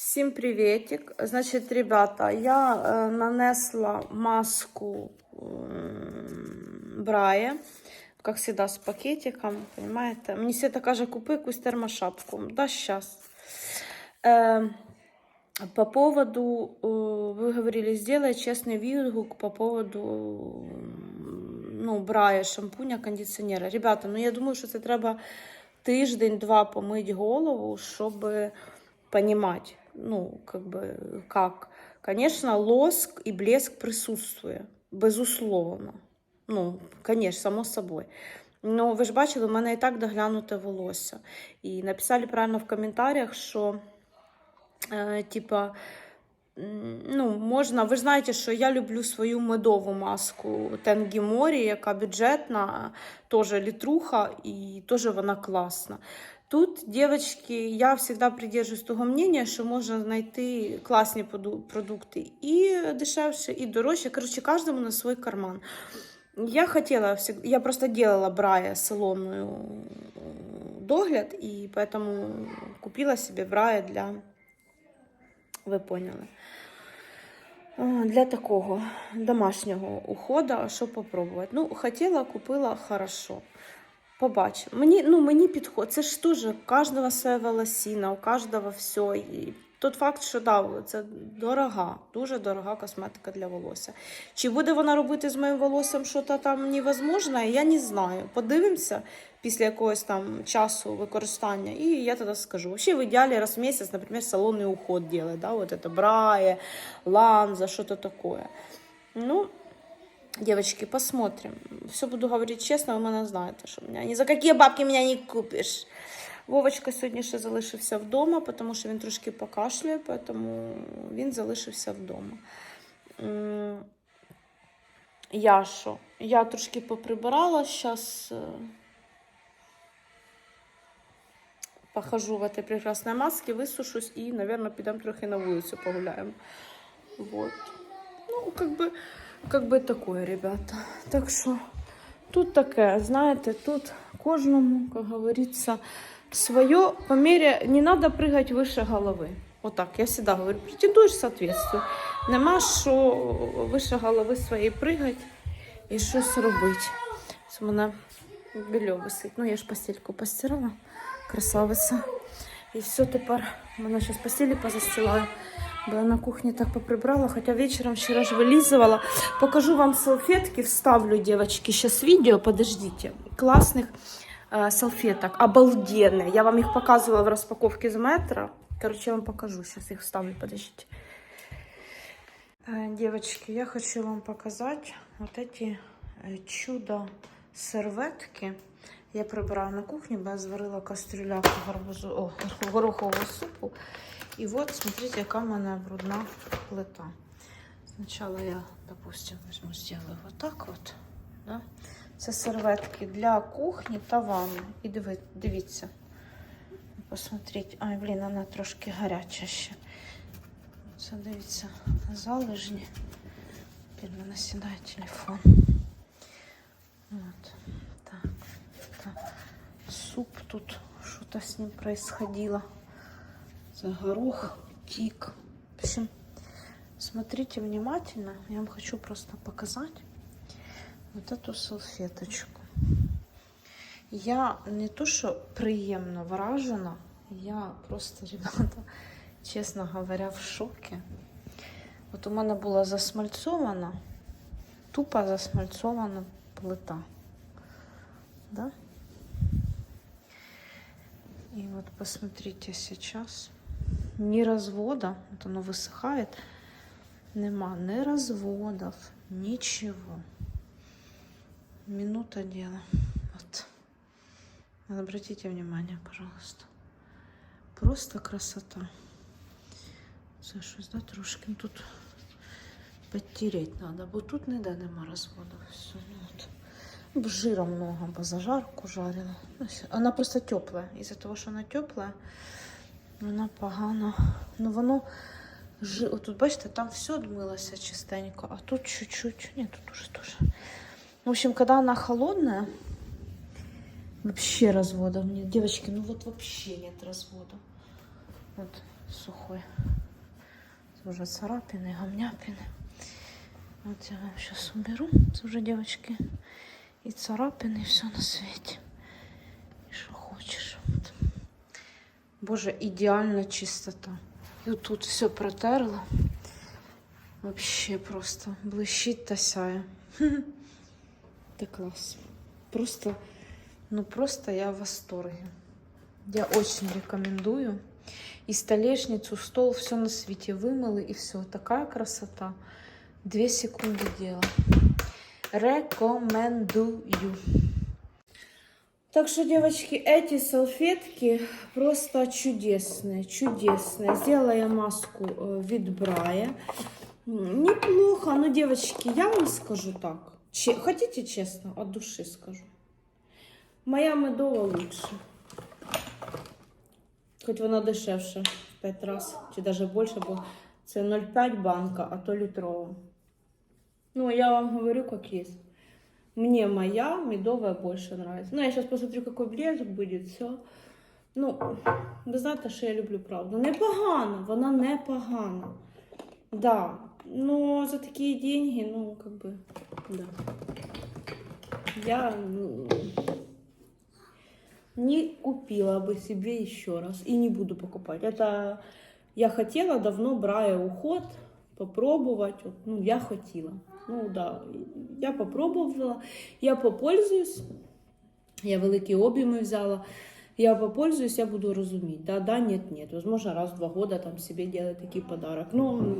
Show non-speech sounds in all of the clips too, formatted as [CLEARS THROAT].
Всім приветик. Значить, ребята, я е, нанесла маску м, Брає, как всегда, з пакетиком, понимаете? Мені Света каже, купи якусь термошапку. Да, сейчас. Е, по поводу, э, вы говорили, сделай честный відгук по поводу м, ну, брая, шампуня, кондиціонера. Ребята, ну я думаю, що це треба тиждень-два помить голову, щоб понимать, ну, как бы, как. Конечно, лоск и блеск присутствує, безусловно. Ну, конечно, само собой. Ну, ви ж бачили, у мене і так доглянуте волосся. І написали правильно в коментарях, що е, типа, ну, можна, ви знаєте, що я люблю свою медову маску Тенгі Морі, яка бюджетна, теж літруха, і теж вона класна. Тут, девочки, я всегда придержуюсь того мнения, що можна знайти класні продукти і дешевше, і дорожче. Короче, каждому на свой карман. Я хотела, я просто делала Брая салонную э, догляд, и поэтому купила себе Брая для, ви поняли, для такого домашнього уходу, щоб попробувати. Ну, хотіла, купила хорошо. Побачимо. Мені, ну, мені підходить. Це ж теж у кожного своя волосина, у кожного все. І тот факт, що да, це дорога, дуже дорога косметика для волосся. Чи буде вона робити з моїм волоссям щось там невозможне, я не знаю. Подивимося після якогось там часу використання, і я тоді скажу. Вообще в ідеалі раз в місяць, наприклад, салонний уход делать, да, вот это брае, ланза, что-то такое. Ну, Девочки, посмотрим. Все буду говорить чесно, ви мене знаєте, що мене ні за які бабки мене не купиш. Вовочка сьогодні ще залишився вдома, тому що він трошки покашлює, тому він залишився вдома. М, Я що? Я трошки поприбирала, зараз похожу в этой прекрасной маске, высушусь и, наверное, підемо трохи на вулицю погуляємо. Вот. Ну, как бы, как бы такое, ребята. Так що тут таке, знаєте, тут кожному, как говорится, свое по мере, не надо прыгать выше головы. Вот так, я всегда говорю, претендуешь соответствую. Нема що вище голови своєї пригати і щось робити. Це в мене бельо висить. Ну, я ж постельку постирала, красавиця. І все тепер в мене зараз постелі позастилаю. Бо я на кухні так поприбрала, хотя вечером вчера же вылизывала. Покажу вам салфетки, вставлю, девочки, сейчас видео, подождите. Классных э, салфеток, обалденные. Я вам их показывала в распаковке из метро. Короче, я вам покажу, сейчас их вставлю, подождите. Э, Девочки, я хочу вам показать вот эти э, чудо серветки. Я прибираю на кухні, бо я зварила кастрюляку гарбузу, о, горохового супу. І от, смотрите, яка в мене брудна плита. Спочатку я, допустим, візьму, зроблю вот так от. Да? Це серветки для кухні та ванни. І диви, дивіться. Посмотрите. Ай, блін, вона трошки гаряча ще. Це дивіться, залежні. Під мене сідає телефон. От. Так, так. Суп тут, что-то с ним происходило. За горох, тик. В общем, смотрите внимательно. Я вам хочу просто показать вот эту салфеточку. Я не то, що приємно вражена, я просто, [LAUGHS] ребята, чесно говоря, в шокі. От у мене була засмальцована, тупо засмальцована плита. Да? И вот посмотрите сейчас. Ни развода, вот оно высыхает. Нема ни разводов, ничего. Минута дела. Вот. Обратите внимание, пожалуйста. Просто красота. Це щось, да, трошки ну, тут підтереть треба, бо тут ніде нема розводу. Все, ну, от. Жира много, бо зажарку жарила. Ну. Вона просто тепла. Із-за того, що вона тепла, вона погано. Ну воно жи... Отут, бачите, там все отмилося чистенько, а тут чуть-чуть. Ні, тут уже тоже. В общем, когда она холодная, вообще разводов нет. Девочки, ну вот вообще нет развода. Вот, сухой. Вже царапины, гамняпины. Вот я вам сейчас уберу. Это уже девочки и царапины, и все на свете. И. Вот. Боже, идеальна чистота. И вот тут все протерла. Вообще просто блищить та сяє. [LAUGHS] Это класс. Просто, ну просто я в восторге. Я очень рекомендую. И столешницу, стол, все на свете вымыли, и все. Такая красота. Две секунды дела. Рекомендую. Так что, девочки, эти салфетки просто чудесные, чудесные. Сделала я маску э, від Брая. М, Неплохо, но, девочки, я вам скажу так. Че- хотите честно, от души скажу. Моя медова лучше. Хоч вона дешевша в 5 разів, чи навіть більше, бо це 0,5 банка, а то літрова. Ну, я вам говорю, как есть. Мне моя медовая больше нравится. Ну, я сейчас посмотрю, какой блеск будет, все. Ну, ви знаєте, що я люблю правду. Непогано, вона непогана. Да. Но за такие деньги, ну, как бы, да. Я ну, не купила бы себе еще раз и не буду покупать. Это я хотела давно, брая уход, попробовать. Вот, ну, я хотела. Ну да, я попробувала, я попользуюсь. Я великі об'єми взяла. Я попользуюсь, я буду розуміти. Да, да, нет, нет. Возможно, раз в два года там себе делать такий подарок. Ну,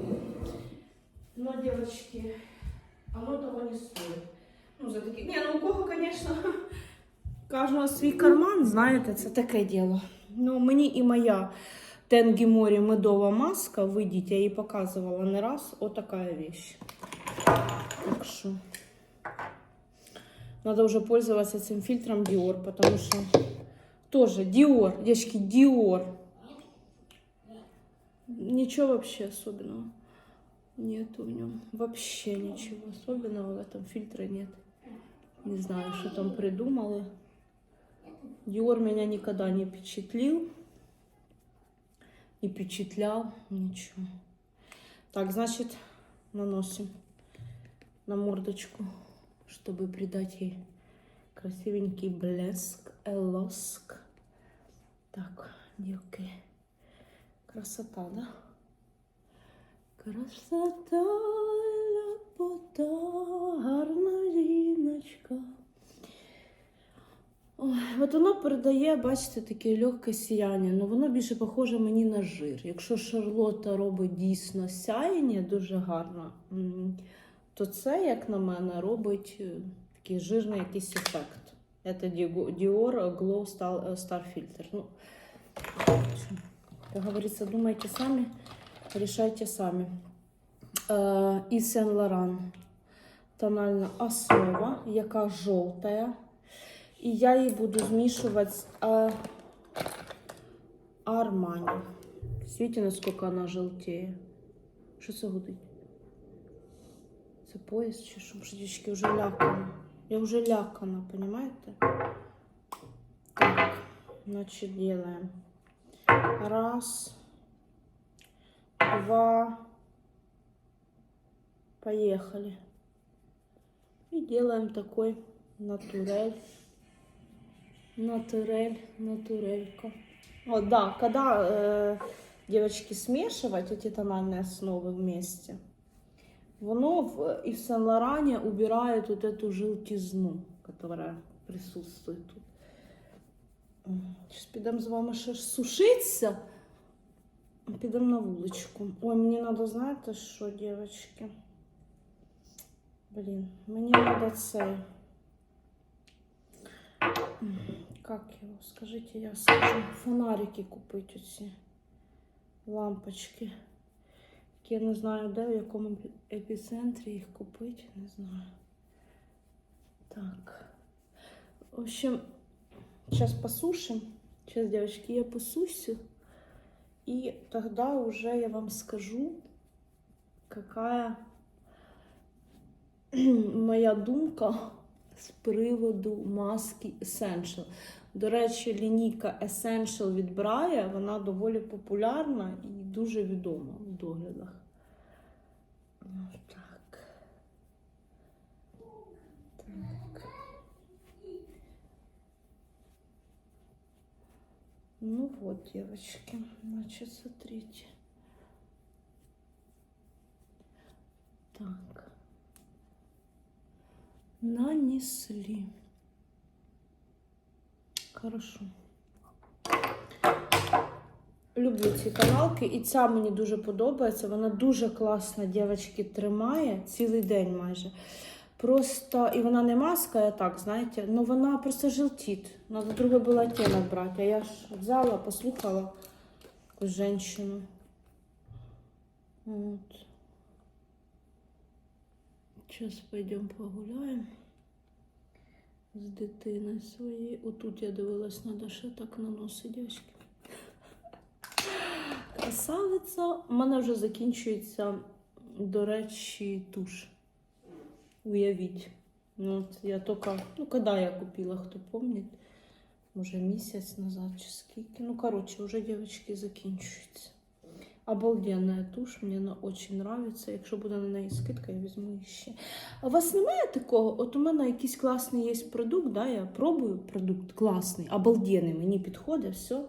но, девочки, оно того не стоит. Ну, за такі. Ні, ну у кого, звісно, кожного свій карман, знаєте, це таке діло. Ну, мені і моя Тенгі Морі медова маска, видіть, я її показувала не раз, отака вещь. Так що надо уже пользоваться этим фильтром Dior, потому что тоже Dior, девочки, Dior. Ничего вообще особенного нету в нем. Вообще ничего особенного в этом фильтре нет. Не знаю, что там придумали. Dior меня никогда не впечатлил. Не впечатлял. Ничего. Так, значит, наносим на мордочку, чтобы придать ей красивенький блеск, лоск. Так, девки, красота, да? Красота, ляпота, гарна жіночка. Ой, от воно передає, бачите, таке легке сіяння, але воно більше похоже мені на жир. Якщо Шарлотта робить дійсно сяєння дуже гарно, то це, як на мене, робить е, такий жирний якийсь ефект. Це Dior Glow Star, Star Filter. Ну, как говорится, думайте сами, решайте сами. Е, І Saint Laurent тональна основа, яка жовтая. І я її буду змішувати з е, Armani. Світі, наскільки вона жовтіє. Що це гудить? Це пояс чи що? Дівчатки, вже лякана. Я вже лякана, понимаете? Так, значит, делаем. Раз, два, поехали. И делаем такой натурель. Натурель, натурелька. Вот, да, когда э, девочки смешивать эти тональные основы вместе, воно в, и в Сен-Лоране убирает вот эту желтизну, которая присутствует тут. Сейчас підемо з вами ще ж сушитися. Підемо на вуличку. Ой, мені треба, знаєте що, дівчатки? Блін, мені треба це. Как його? Скажіть, я скажу. Фонарики купити оці. Лампочки. Я не знаю, де, в якому епі- епіцентрі їх купити, не знаю. Так. В общем, сейчас посушим. Сейчас, девочки, я посушу. И тогда уже я вам скажу, какая [CLEARS THROAT] моя думка з приводу маски Essential. До речі, лінійка Essential від Брая, вона доволі популярна і дуже відома в доглядах. Так. Так. Ну вот, девочки, значит, смотрите. Так. Нанесли. Хорошо. Люблю ці каналки, і ця мені дуже подобається. Вона дуже класно, дівчатки, тримає цілий день майже. Просто, і вона не маска, а так, знаєте, ну вона просто желтить. Надо другой был оттенок брать. А я ж взяла, послухала якусь женщину. Вот. Сейчас пойдем погуляємо з дитиною своєю. Отут я дивилась, треба ще так наносити, дівчатки. Красавиця. У мене вже закінчується, до речі, туш. Уявіть. Ну, от я тільки, ну, коли я купила, хто пам'ятає, може місяць назад чи скільки. Ну, коротше, вже, дівчатки, закінчується. Обалденная тушь, мені вона дуже нравится. Якщо буде на неї скидка, я візьму її ще. А у вас немає такого? От у мене якийсь класний є продукт, да, я пробую продукт класний, обалденний, мені підходить, все.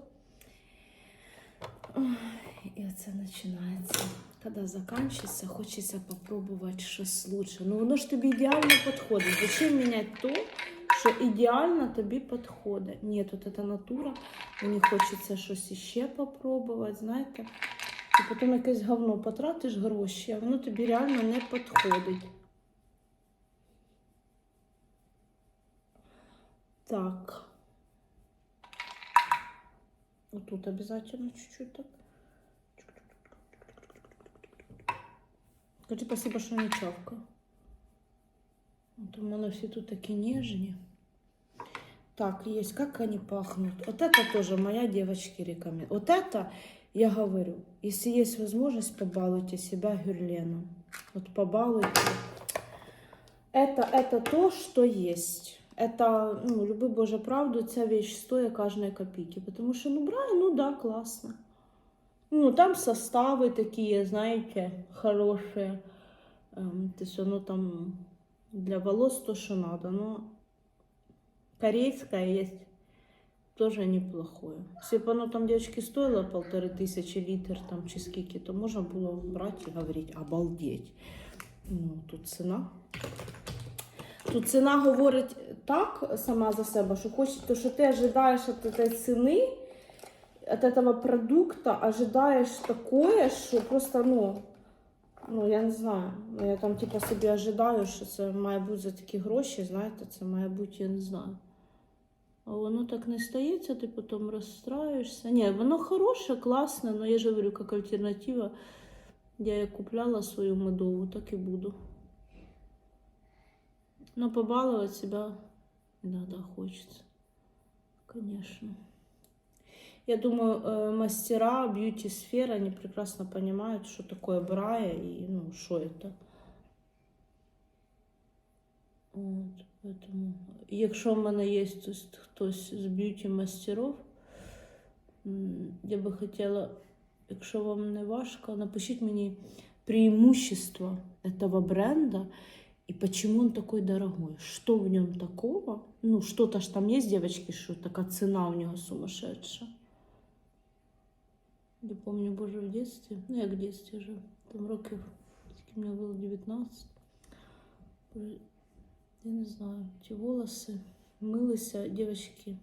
Ой, І оце починається. Коли закінчиться, хочеться попробувати щось лучше. Ну воно ж тобі ідеально підходить. Зачем міняти то, що ідеально тобі підходить? Ні, тут це натура, мені хочеться щось іще попробувати, знаєте. І потім якесь говно потратиш гроші, а воно тобі реально не підходить. Так. Вот тут обязательно чуть-чуть так. Скажи спасибо, что не чавка. Вот у меня все тут такие нежные. Так, есть. Как они пахнут? Вот это тоже моя девочки рекомендует. Вот это, я говорю, если есть возможность, побалуйте себя гюрленом. Вот побалуйте. Это, это то, что есть. Это, ну, люби Боже правду, ця вещь стоит каждой копейки. Потому что, ну, брали, ну да, классно. Ну, там составы такие, знаете, хорошие. Эм, то есть оно там для волос то, что надо. Но корейское есть тоже неплохое. Если бы оно там, девочки, стоило полторы тысячи литр, там, чи скільки, то можно было брать и говорить, обалдеть. Ну, тут цена. Тут ціна говорить так сама за себе, що хочеш, то, що ти ожидаєш від цієї ціни, від цього продукту, ожидаєш такое, що просто, ну, ну, я не знаю. Ну, Я там, типу, собі ожидаю, що це має бути за такі гроші, знаєте, це має бути, я не знаю. А воно так не стається, ти потім розстраюєшся. Ні, воно хороше, класне, але я ж говорю, як альтернатива. Я як купляла свою медову, так і буду. Но побаловать себя иногда хочется. Конечно. Я думаю, э, мастера бьюти-сферы, они прекрасно понимают, что такое брая и, ну, что это. От, поэтому, якщо в мене є хтось, хтось з б'юті-мастерів, м, я би хотіла, якщо вам не важко, напишіть мені преимущества этого бренда и почему он такой дорогой. Что в нем такого? Ну, что-то ж там есть, девочки, что такая цена у него сумасшедшая. Я помню, боже, в детстве, ну, я в детстве же, там років, скільки мені було 19. Боже, Я не знаю, ті волоси милися, дівчатки.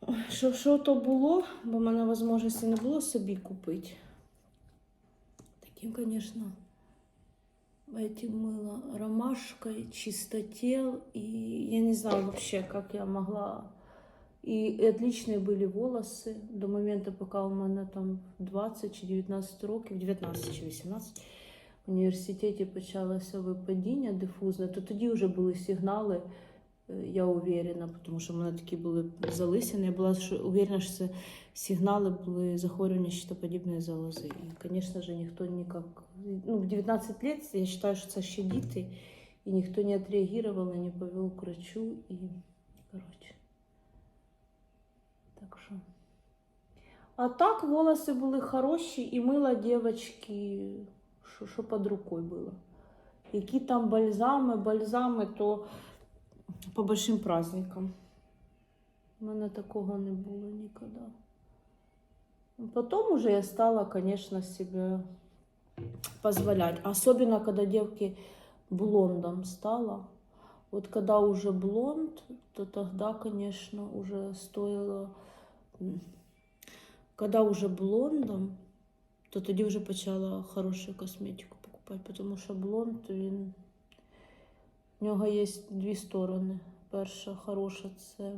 Ой, Що, що то було, бо в мене можливості не було собі купити. Таким, звісно, этим мыло ромашкой, чистотел. И я не знаю вообще, как я могла. И отличные были волосы до момента, пока у мене там 20 чи 19 років, 19 чи 18 в університеті почалося випадіння дифузне, то тоді вже були сигнали, е, я уверена, тому що в мене такі були залисини. Я була уверена, що це сигнали були захворювання щитоподібної залози. І, звісно ж, ніхто ніяк... Ну, в 19 лет я вважаю, що це ще діти, і ніхто не відреагував, не повів к врачу. І, коротше. Так що. А так волоси були хороші і мила дівчатки, що, що під рукою було. Які там бальзами, бальзами, то по большим праздникам. У мене такого не було ніколи. Потом уже я стала, конечно, себе позволять. Особенно, когда девки блондом стала. Вот когда уже блонд, то тогда, конечно, уже стоило... м, Когда уже блондом, то тоді вже почала хорошу косметику покупати, потому що блонд, він... В нього є дві сторони. Перша хороша це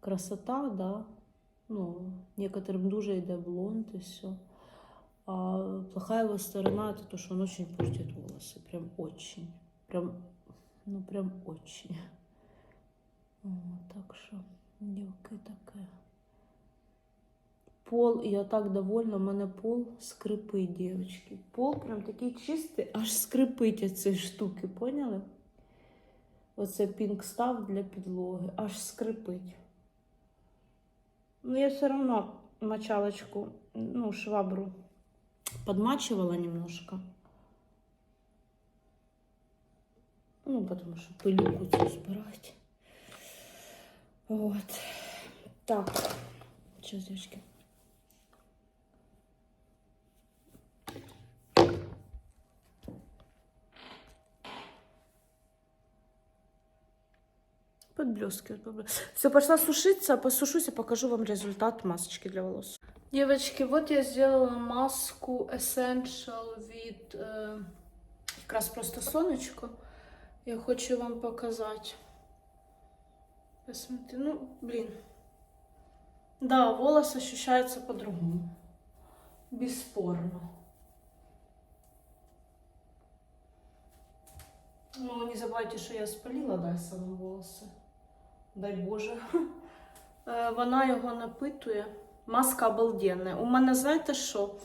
красота, да. Ну, некоторым дуже йде блонд і все. А плохая его сторона это то, что он очень портит волосы. Прям очень. Прям, ну прям очень. Вот, так что, девка такая. Пол, я так довольна, у мене пол скрипить, дівчатки. Пол прям такий чистий, аж скрипить від цієї штуки, поняли? Оце пінк став для підлоги, аж скрипить. Ну, я все равно мочалочку, ну, швабру подмачивала немножко. Ну, потому что пылюку цю збирати. Вот. Так. Сейчас, девочки. Подблескивает. Все, пошла сушиться, посушусь и покажу вам результат масочки для волос. Девочки, вот я сделала маску Essential від е, якраз просто сонечко. Я хочу вам показати. Посмотри, ну, блин. Да, волос ощущается по-другому. Бесспорно. Ну, не забывайте, что я спалила, да, саме волоси Дай Боже. Е, Вона його напитує. Маска обалденная. У меня, знаете что?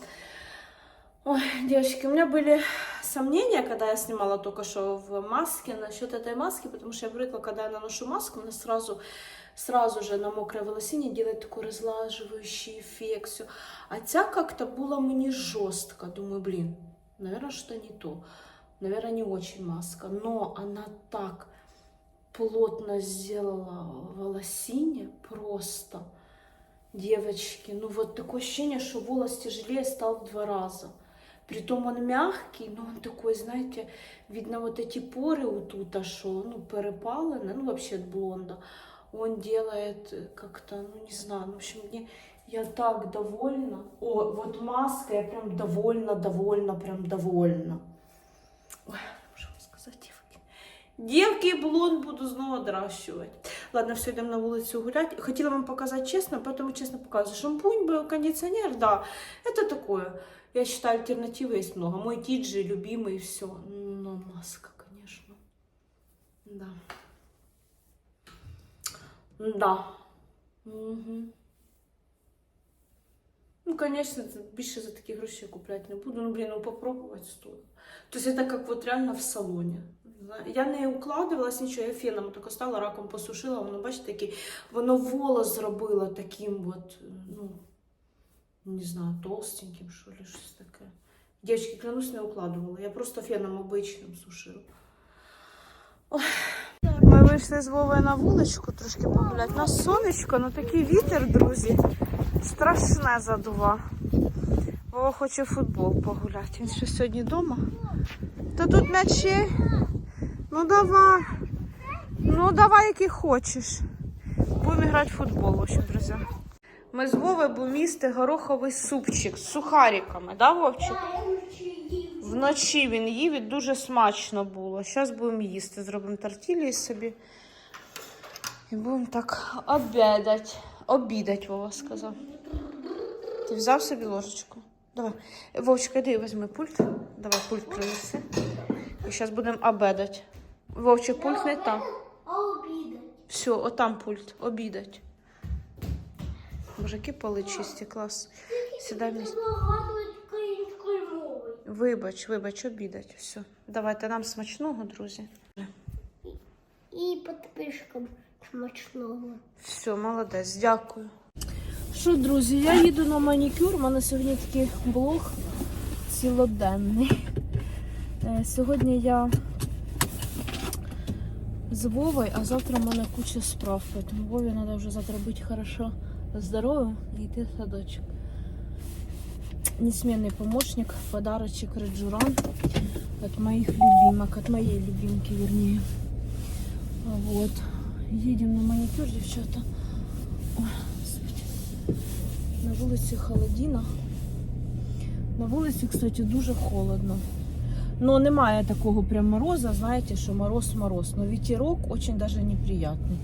Ой, девочки, у меня были сомнения, когда я снимала только что в маске, насчет этой маски, потому что я привыкла, когда я наношу маску, мне сразу, сразу же на мокрой волосине делает такой разлаживающий эффект, все. А ця как-то было мне жестко. Думаю, блин, наверное, что не то. Наверное, не очень маска. Но она так плотно сделала волосине просто. Девочки, ну вот такое ощущение, что волос тяжелее стал в два раза. Притом он мягкий, но он такой, знаете, видно вот эти поры вот тут, а что, ну, перепалены, ну, вообще от блонда. Он делает как-то, ну, не знаю, ну, в общем, мне, я так довольна. О, вот маска, я прям довольна, довольна, прям довольна. Ой, что вам сказать, девки. Девки, блонд буду знову отращивать. Ладно, все, йдемо на вулицю гулять. Хотіла вам показати чесно, поэтому чесно показываю. Шампунь, был, кондиционер, да, это такое. Я считаю, альтернативы есть много. Мой тиджи любимый, все. Но маска, конечно. Да. Да. Угу. Ну, конечно, це- більше за такі гроші купляти не буду. Ну, блін, ну попробувати стоїть. Тобто це как вот реально в салоні. Я не укладывалась нічого, я феном тільки стала, раком посушила, воно, бачите, такі, воно волос зробило таким от, ну, не знаю, толстеньким, що ли, щось таке. Дівчатки, клянусь, не укладувала. Я просто феном обичним сушила. Ми вийшли з Вовою на вуличку трошки погуляти. На сонечко, ну такий вітер, друзі. Страшне задува. Вова хоче футбол погуляти. Він ще сьогодні вдома. Та тут м'ячі. Ну давай. Ну давай, який хочеш. Будемо грати в футбол, общем, друзі. Ми з Вовою будемо їсти гороховий супчик з сухариками, да, Вовчик? Вночі він їв і дуже смачно було. Зараз будемо їсти. Зробимо тортілі собі. І будемо так обідати. Обідать, Вова сказав. Ти взяв собі ложечку? Давай. Вовчик, іди візьми пульт. Давай пульт принеси. І зараз будемо обідати. Вовчик, пульт не там. Все, отам пульт. Обідать. Боже, які поли чисті, клас. Сідай. Вибач, вибач, обідать. Все. Давайте нам смачного, друзі. І підпишкам Смачного. Все, молодець, дякую. Що, друзі, я їду на манікюр. У мене сьогодні такий блог цілоденний. Е, Сьогодні я з Вовою, а завтра в мене куча справ. Тому Вові треба вже завтра бути хорошо здоровим і йти в садочок. Несменный помощник, подарочек Реджуран от моих любимок, от моей любимки, вернее. Вот. Едем на маникюр, девчата. На вулиці холодіна. На вулиці, кстати, дуже холодно. Ну, немає такого прям мороза, знаєте, що мороз-мороз. Но ветерок очень даже неприятный.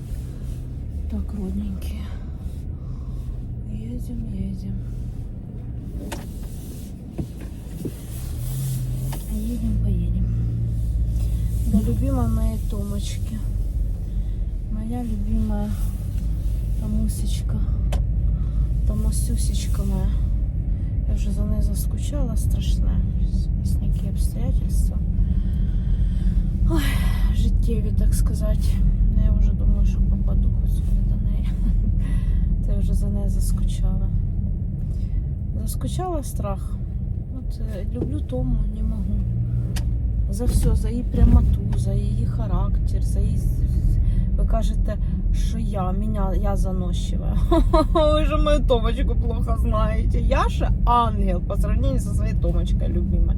Так, родненькие. Едем, едем. Едем, поедем. До любимой моей Томочки. Моя любимая Томусечка. Томасюсечка моя. Я вже за нею заскучала страшне. Есть обстоятельства. Ой, життєві, так сказати. Ну, Я вже думаю, що попаду хоч до неї. Та вже за нею заскучала. Заскучала страх. От е, люблю Тому, не можу. За все, за її прямоту, за її характер, за її. Ви кажете, що я, меня, я заносчивая. [LAUGHS] Вы же мою Томочку плохо знаете. Я же ангел по сравнению со своей Томочкой любимой.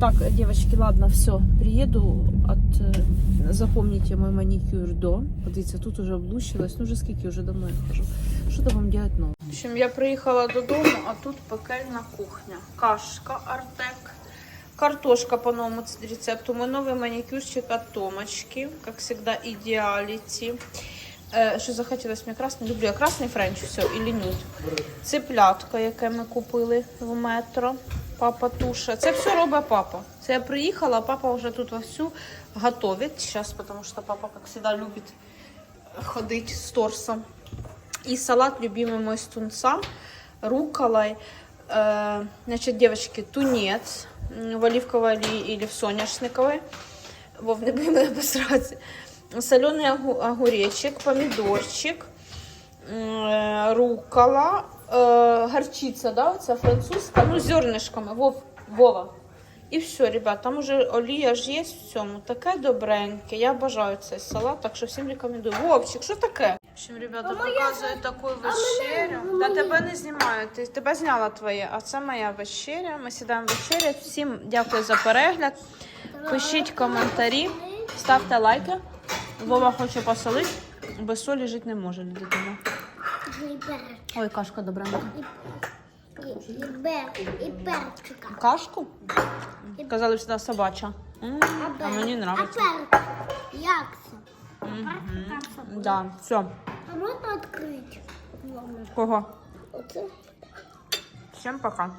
Так, девочки, ладно, все, приеду от... е, Запомните мой маникюр до. Подивіться, тут уже облущилась. Ну, вже скільки, вже давно я хожу. Що там вам делать нового? В общем, я приїхала додому, а тут пекельна кухня. Кашка Артек. Картошка по новому рецепту. Мой новый маникюрчик от Томочки. Как всегда, идеалити. Е, Що захотілося мені красний? Люблю я красний френч, все, і нюд. Цеплятка, яке ми купили в метро. Папа туша. Це все робить папа. Це я приїхала, а папа вже тут вовсю готовить. Зараз, тому що папа, як завжди, любить ходити з торсом. И салат любимый мой с тунца, рукколой. Э, значит, девочки, тунец м, в оливковой или, в соняшниковой. Вов, не будем обосраться Соленый огу- огуречек, помидорчик, м, э, руккола, э, горчица, да, це французька, ну, з зернышками. Вов, Вова. І все, ребят, там уже олія ж є в цьому. Таке добреньке. Я бажаю цей салат, так що всім рекомендую. Вовчик, що таке? В общем, ребята, показую таку вечерю. Та тебе не знімаю. Ти тебе зняла твоє, а це моя вечеря. Ми сідаємо вечеряти. Всім дякую за перегляд. Пишіть коментарі, ставте лайки. Вова хоче посолити. Без солі жити не може. І. Ой, кашка добренька. І, і, і перчика. Кашку? Казали, що це собача. М, А мені А нравиться. перчик. Як це? Мгм. Да, все. А можна відкрити? Кого? Оце. Всем пока.